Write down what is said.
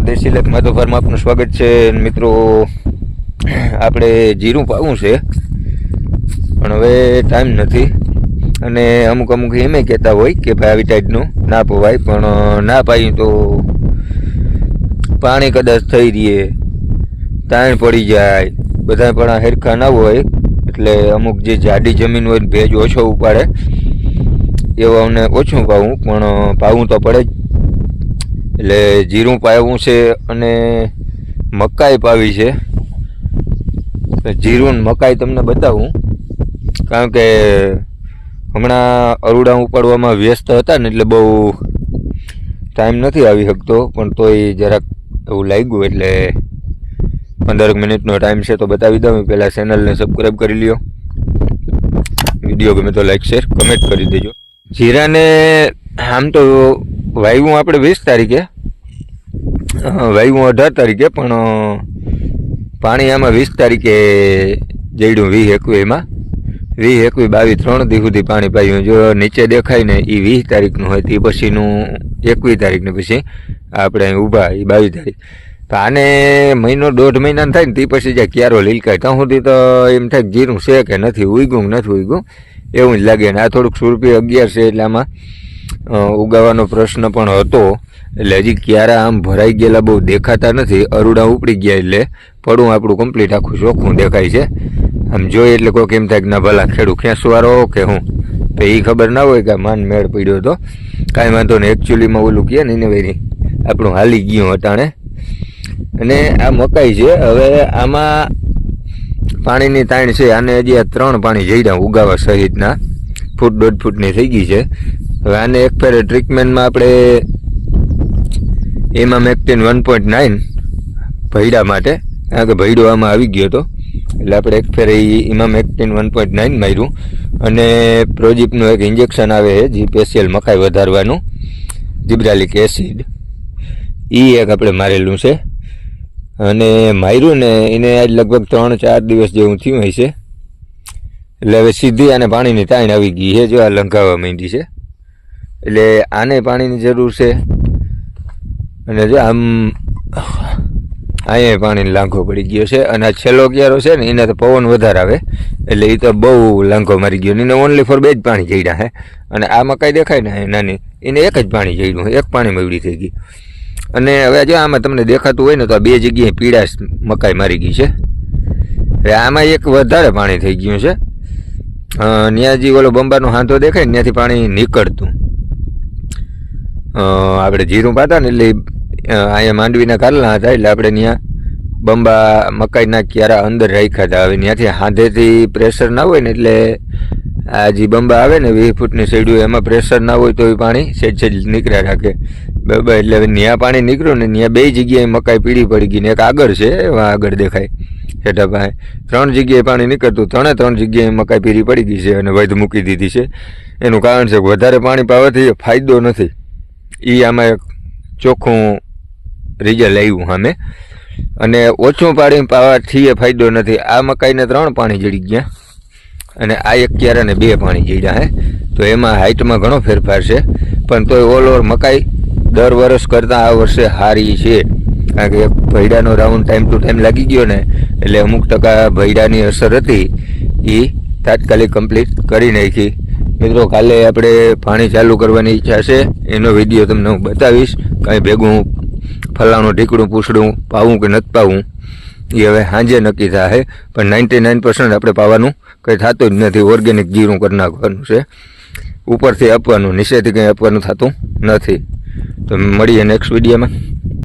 દેશી લેખ માધો ફાર્મ આપનું સ્વાગત છે. મિત્રો, આપણે જીરું પાવું છે. પણ હવે ટાઈમ નથી. અને અમુક અમુક એમે કહેતા હોય કે ભાઈ આવી ટાઈપનું ના પવાય. પણ ના પાયું તો પાણી કદાચ થઈ રહીએ. તાણ પડી જાય. બધા પણ હેરખા ના હોય. એટલે અમુક જે જાડી જમીન હોય ભેજ ઓછો ઉપાડે. એવું અમને ઓછું પાવું. પણ પાવું તો પડે જ. એટલે જીરું પાવ્યું છે અને મકાઈ પાવી છે. જીરું મકાઈ તમને બતાવું. કારણ કે હમણાં અરુડા ઉપાડવામાં વ્યસ્ત હતા ને એટલે બહુ ટાઈમ નથી આવી શકતો, પણ તોય જરાક એવું લાગ્યું એટલે પંદર મિનિટનો ટાઈમ છે તો બતાવી દઉં. પહેલાં ચેનલને સબસ્ક્રાઈબ કરી લ્યો. વીડિયો ગમે તો લાઈક શેર કમેન્ટ કરી દેજો. જીરાને આમ તો વાવ્યું આપણે વીસ તારીખે. વાયવું અઢાર તારીખે, પણ પાણી આમાં વીસ તારીખે જઈડું વીસ એકવીસમાં વીસ એકવી બાવીસ ત્રણ દી સુધી પાણી પાયું. જો નીચે દેખાય ને એ વીસ તારીખનું હોય તે પછીનું એકવીસ તારીખને પછી આપણે અહીં ઊભા એ બાવીસ તારીખ. તો આને મહિનો દોઢ મહિના થાય ને, તે પછી જ્યાં ક્યારો લીલકાય, ત્યાં સુધી તો એમ થાય જીરું છે કે નથી, ઉગ્યું નથી ઉગ્યું, એવું જ લાગે ને. આ થોડુંક સુરપી અગિયાર છે એટલે આમાં ઉગાવાનો પ્રશ્ન પણ હતો. એટલે હજી ક્યારા આમ ભરાઈ ગયેલા બહુ દેખાતા નથી. અરુડા ઉપડી ગયા એટલે પડું આપણું કમ્પ્લીટ આખું ચોખ્ખું દેખાય છે. આમ જોઈએ એટલે કોઈક એમ થાય કે ના ભલા ખેડૂ ખેંચવાળો કે હું? તો એ ખબર ના હોય કે માન મેળ પડ્યો હતો. કાંઈ વાંધો નહીં. એકચ્યુઅલીમાં ઓલું કહે ને એને વેરી આપણું હાલી ગયું અટાણે અને આ મકાઈ છે. હવે આમાં પાણીની તાણ છે. આને હજી આ ત્રણ પાણી જઈ રહ્યા ઉગાવા સહિતના. ફૂટ દોઢ ફૂટની થઈ ગઈ છે. હવે આને એક ફેરે ટ્રીટમેન્ટમાં આપણે એમાં મેક્ટિન વન પોઈન્ટ નાઇન ભૈડા માટે, કારણ કે ભૈડો આમાં આવી ગયો હતો. એટલે આપણે એક ફેરે એમાં ઇમામ એક્ટિન વન પોઈન્ટ નાઇન માર્યું. અને પ્રોજીપનું એક ઇન્જેક્શન આવે છે, જી સ્પેશિયલ મકાઈ વધારવાનું, જીબ્રાલિક એસિડ. એ એક આપણે મારેલું છે. અને માર્યું ને એને આજ લગભગ ત્રણ ચાર દિવસ જેવું થયું હશે. એટલે હવે સીધી અને પાણીની તાણ આવી ગઈ છે, જો આ લંઘાવા માંડી છે. એટલે આને પાણીની જરૂર છે. અને જો આમ અહીંયા પાણીનો લાંઘો પડી ગયો છે. અને આ છેલ્લો ક્યારો છે ને, એને તો પવન વધારે આવે. એટલે એ તો બહુ લાંઘો મારી ગયો. એને ઓનલી ફોર બે જ પાણી જઈડ્યા હે. અને આ મકાઈ દેખાય ને નાની. એને એક જ પાણી જઈડ્યું એક પાણી મવડી થઈ ગઈ. અને હવે જો આમાં તમને દેખાતું હોય ને, તો આ બે જગ્યાએ પીળાશ મકાઈ મારી ગઈ છે. હવે આમાં એક વધારે પાણી થઈ ગયું છે. ત્યાં જે ઓલો બંબાનો હાંધો દેખાય ને, ત્યાંથી પાણી નીકળતું. આપણે જીરું પાતા ને એટલે અહીંયા માંડવીના કાલના હતા એટલે આપણે ત્યાં બંબા મકાઈના ક્યારા અંદર રાખ્યા હતા. હવે ત્યાંથી હાંધેથી પ્રેશર ના હોય ને એટલે આ જે બંબા આવે ને વીસ ફૂટની સીડીઓ એમાં પ્રેશર ના હોય તો એ પાણી સેજ સેજ નીકળ્યા રાખે. બરાબર એટલે હવે ત્યાં પાણી નીકળ્યું ને ત્યાં બે જગ્યાએ મકાઈ પીળી પડી ગઈ ને એક આગળ છે આગળ દેખાય. હેઠા પાસે ત્રણ જગ્યાએ પાણી નીકળતું, ત્રણે ત્રણ જગ્યાએ મકાઈ પીળી પડી ગઈ છે અને વધ મૂકી દીધી છે. એનું કારણ છે કે વધારે પાણી પાવાથી ફાયદો નથી. એ આમાં એક ચોખ્ખું રિઝલ્ટ આવ્યું અમે અને ઓછું પાણી પાવાથી એ ફાયદો નથી. આ મકાઈને ત્રણ પાણી જડી ગયા. અને આ એક ક્યારાને બે પાણી જીડ્યા હે. તો એમાં હાઇટમાં ઘણો ફેરફાર છે. પણ તોય ઓલ ઓવર મકાઈ દર વર્ષ કરતાં આ વર્ષે સારી છે. કારણ કે ભૈડાનો રાઉન્ડ ટાઈમ ટુ ટાઈમ લાગી ગયો ને, એટલે અમુક ટકા ભૈડાની અસર હતી. એ તાત્કાલિક કમ્પ્લીટ કરી નાખી. મિત્રો, કાલે આપણે પાણી ચાલુ કરવાની ઈચ્છા છે. એનો વીડિયો તમને હું બતાવીશ. કાંઈ ભેગું ફલાણું ઢીકડું પૂછડું પાવું કે નથી પાવું, એ હવે સાંજે નક્કી થાય પણ નાઇન્ટી નાઇન પર્સન્ટ આપણે પાવાનું. કંઈ થતું જ નથી. ઓર્ગેનિક જીરું કરી નાખવાનું છે. ઉપરથી આપવાનું, નીચેથી કંઈ આપવાનું થતું નથી. તો મળીએ નેક્સ્ટ વિડીયોમાં.